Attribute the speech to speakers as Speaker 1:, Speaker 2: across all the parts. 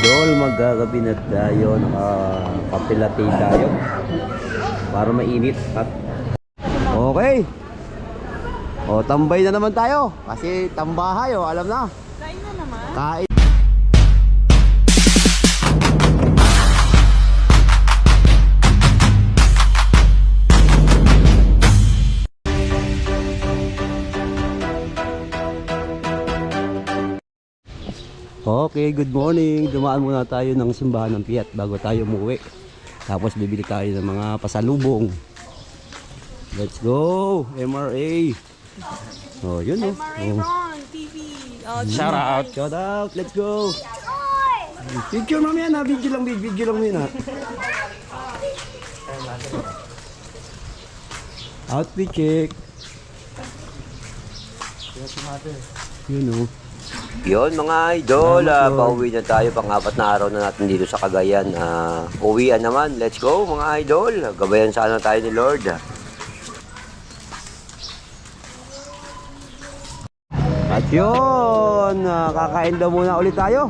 Speaker 1: idol, magagabi na tayo, nakapapilati tayo para mainit at okay. O, tambay na naman tayo kasi tambahay, o, alam na.
Speaker 2: Kain na naman.
Speaker 1: Kain. Okay, good morning. Dumaan muna tayo ng simbahan ng Piat bago tayo umuwi. Tapos bibili tayo ng mga pasalubong. Let's go, MRA. Oh, yun oh.
Speaker 2: MRA
Speaker 1: oh.
Speaker 2: Ron TV. Oh,
Speaker 1: Shout out. Shout out. Let's go. Video mamaya na. Video lang. Video lang muna. Outfit check. Yun oh. Yun mga idol, ah, pauwi na tayo pang-apat na araw na natin dito sa Cagayan. Ah, uwian naman, let's go mga idol. Gabayan sana tayo ni Lord. At yun, ah, kakain daw muna ulit tayo.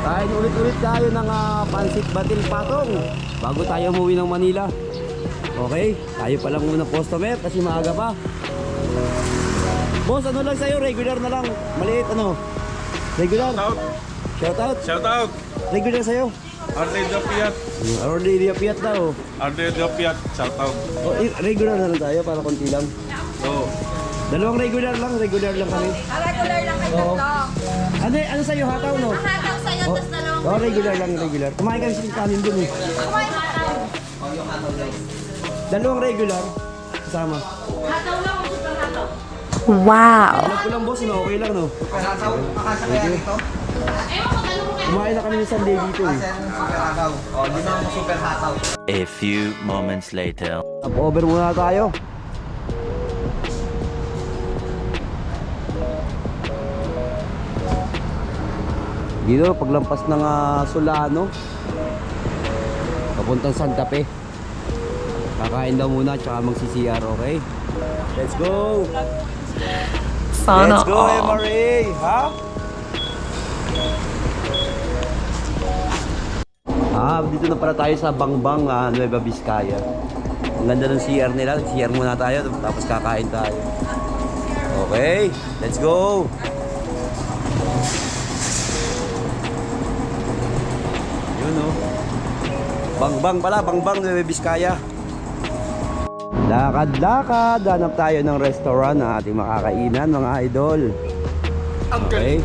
Speaker 1: Kain ulit-ulit tayo ng ah, pansit batil patong bago tayo umuwi ng Manila. Okay, tayo pa lang muna customer kasi maaga pa. Boss, ano lang sa'yo? Regular na lang. Maliit, ano? Regular.
Speaker 3: Shout out,
Speaker 1: Shout out.
Speaker 3: shout out.
Speaker 1: Regular sa'yo.
Speaker 3: Arde Jopiat,
Speaker 1: Order di piat daw.
Speaker 3: Arde Jopiat, shout out.
Speaker 1: Oh, regular na lang tayo para konti lang.
Speaker 3: So,
Speaker 1: Dalawang regular lang, regular lang kami.
Speaker 4: Regular lang kayo
Speaker 1: Oo.
Speaker 4: tatlo.
Speaker 1: Ano, ano sa'yo, hataw, no?
Speaker 4: Hataw sa'yo,
Speaker 1: Oh,
Speaker 4: tapos dalawang
Speaker 1: oh, regular lang, regular. Kumain kami sa kanin dun eh.
Speaker 4: kumain hataw.
Speaker 1: Dalawang regular. Kasama.
Speaker 4: Hataw lang o super hataw?
Speaker 1: Alam ko lang, boss, no? Okay lang, no? Thank you. Kumain na kami ng Sunday dito eh.
Speaker 5: A few moments later.
Speaker 1: Over muna tayo. Dito, paglampas ng ah, Solano, papuntang Santa Fe. Kakain daw muna, tsaka magsi-CR, okay? Let's go! Let's go, MRA! Ha? Ah, dito na pala tayo sa Bangbang, ah, Nueva Vizcaya. Ang ganda ng CR nila. CR muna tayo, tapos kakain tayo. Okay, let's go! Yun oh. Bangbang pala, Bangbang Nueva Vizcaya. Lakad-lakad, hanap tayo ng restaurant na ating makakainan mga idol. Okay.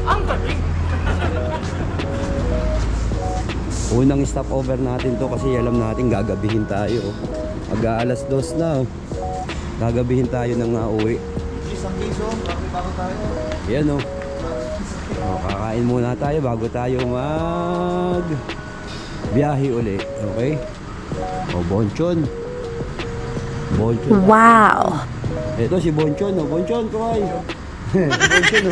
Speaker 1: Unang stopover natin to kasi alam natin gagabihin tayo. Mag alas dos na. oh. Gagabihin tayo ng uh, uwi.
Speaker 3: isang piso, bago tayo.
Speaker 1: Yan oh. oh. Kakain muna tayo bago tayo mag biyahe uli. Okay? O Bonchon. Bonchon.
Speaker 6: Wow.
Speaker 1: Ito si Bonchon. Oh. Bonchon, kaway. Bonchon.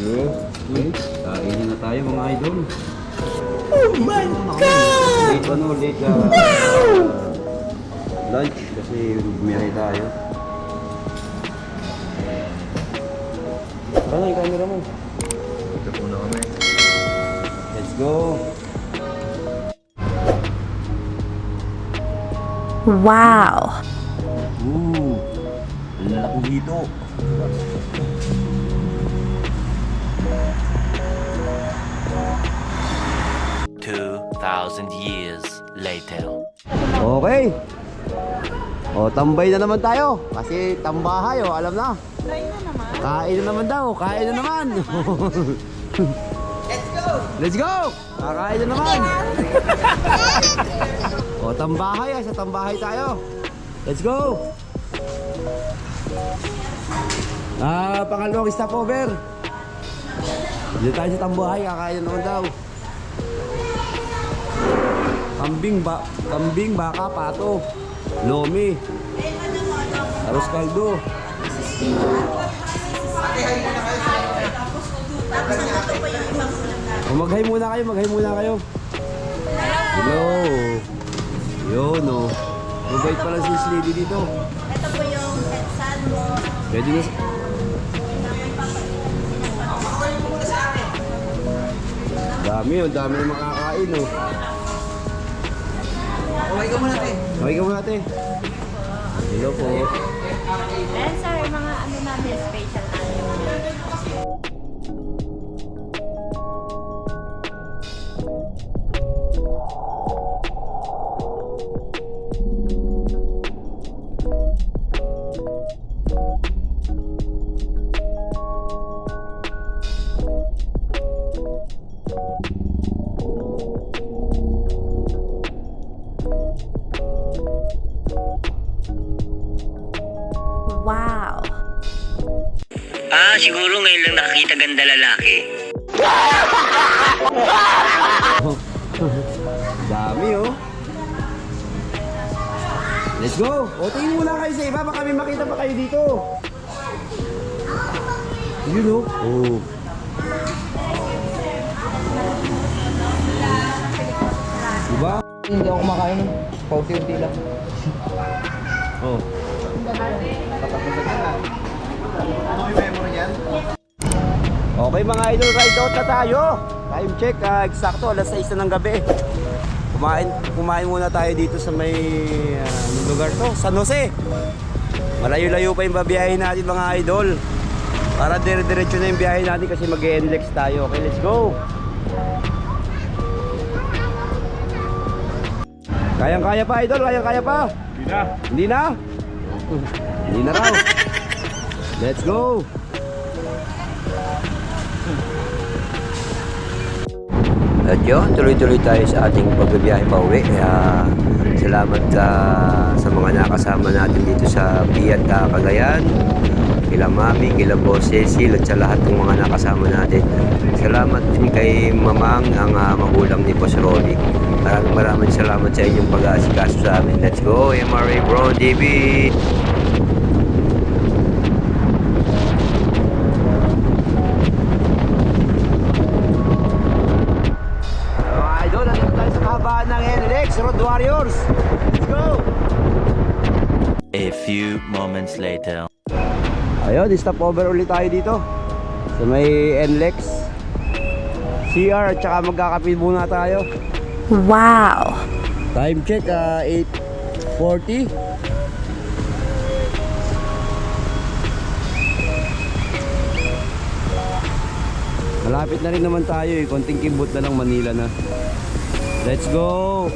Speaker 1: Yeah. Okay. Kainin na tayo mga idol. Oh my God! Late ano, late uh, lunch kasi bumiyahe tayo. Ano yung camera mo?
Speaker 3: Ito po na kami.
Speaker 1: Let's go!
Speaker 6: Wow.
Speaker 1: Ooh! Ang lalaki dito.
Speaker 5: Two thousand years later.
Speaker 1: Okay. O, tambay na naman tayo. Kasi tambahay, o, alam na.
Speaker 2: Kain na naman.
Speaker 1: Kain na naman daw, kain na naman. Let's go! Let's go! Kakain na naman. O, tambahay, ah, sa tambahay tayo. Let's go! Ah, pangalawang stopover. Dito tayo sa tambahay, kakain na naman daw. Kambing ba, kambing baka pato. Lomi. Aros kaldo. Maghay muna kayo, maghay muna kayo. Hello. Yun o. Mabait pala si Slady dito.
Speaker 4: Ito po yung Edsan mo.
Speaker 1: Pwede na. Dami yun, dami na makakain oh.
Speaker 7: Okay ka muna, te.
Speaker 1: Okay ka muna, te. Hello po.
Speaker 4: Ayan sir,
Speaker 6: Wow.
Speaker 8: Ah, siguro ngayon lang nakakita ganda lalaki.
Speaker 1: Dami oh. Let's go! O, tingin muna kayo sa iba, baka may makita pa kayo dito. Yun oh. Oh.
Speaker 7: Hindi ako kumakain. Paunti-unti lang.
Speaker 1: Oh.
Speaker 3: Ano yung memory niyan?
Speaker 1: Okay mga idol, ride out na tayo. Time check, ah, eksakto alas 6 na ng gabi. Kumain, kumain muna tayo dito sa may anong lugar to? San Jose. Malayo-layo pa yung babiyahin natin mga idol. Para dire-diretso na yung biyahe natin kasi mag-NLEX tayo. Okay, let's go. Kayang-kaya pa idol, kayang-kaya pa.
Speaker 3: Hindi na.
Speaker 1: Hindi na? Hindi na raw. Let's go. At yun, tuloy-tuloy tayo sa ating pagbibiyahe pa uwi. Kaya salamat ah, sa mga nakasama natin dito sa Piat uh, Cagayan. Kila Mami, kila Boss Cecil at sa lahat ng mga nakasama natin. Salamat din kay Mamang, ang ah, magulang ni Boss Rolly. Maraming maraming salamat sa inyong pag-aasikaso sa amin. Let's go, MRA Bro TV! Road Warriors. Let's go!
Speaker 5: A few moments later.
Speaker 1: Ayun, stop over ulit tayo dito. Sa may NLEX. CR at saka magkakapil muna tayo.
Speaker 6: Wow.
Speaker 1: Time check, ah, 8.40. Malapit na rin naman tayo eh. Konting kimbot na lang Manila na. Let's go!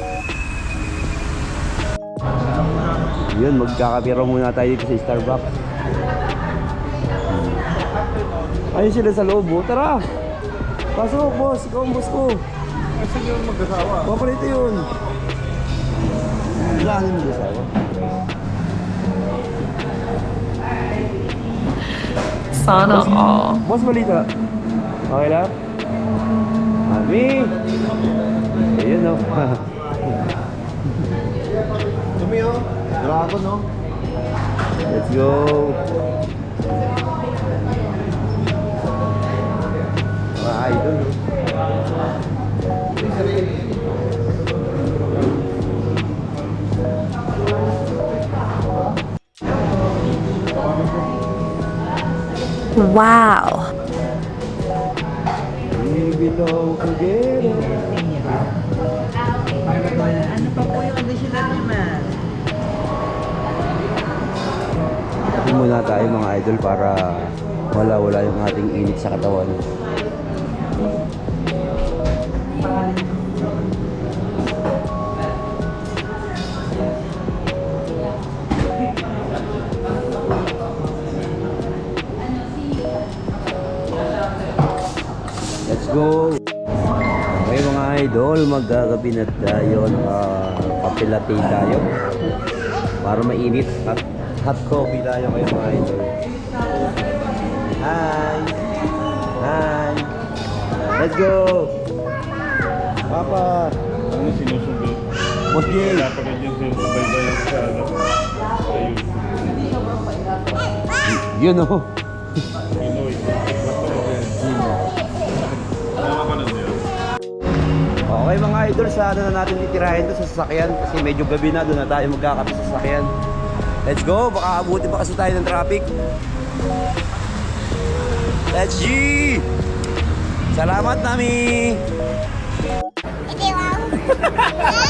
Speaker 1: Yun, magkakapiro muna tayo dito sa Starbucks. Ayun sila sa loob, oh. Tara! Pasok, boss. Ikaw ang boss ko.
Speaker 3: Kasi yung mag-asawa.
Speaker 1: Paborito yun. Wala nang mag-asawa.
Speaker 2: Sana all.
Speaker 1: Boss, balita. Okay lang? Mami! Ayun, oh.
Speaker 3: Dumi oh. Dragon oh.
Speaker 1: Let's go. Mga idol, oh.
Speaker 6: Wow.
Speaker 7: Ano pa po yung additional naman?
Speaker 1: Hindi muna tayo mga idol para wala-wala yung ating init sa katawan. Go! Okay mga idol, magagabi na tayo. Nakapilati tayo. Para mainit at hot coffee tayo kayo mga idol. Hi! Hi! Let's go! Papa!
Speaker 3: Ano
Speaker 1: Jay!
Speaker 3: Wala pa ganyan sinusubaybayan sa ano. Sa YouTube.
Speaker 1: Yun Okay mga idol, sa ano na natin itirahin doon sa sasakyan kasi medyo gabi na doon na tayo magkakapit sa sasakyan. Let's go, baka abuti pa kasi tayo ng traffic. Let's G! Salamat, Nami! Ito, wow!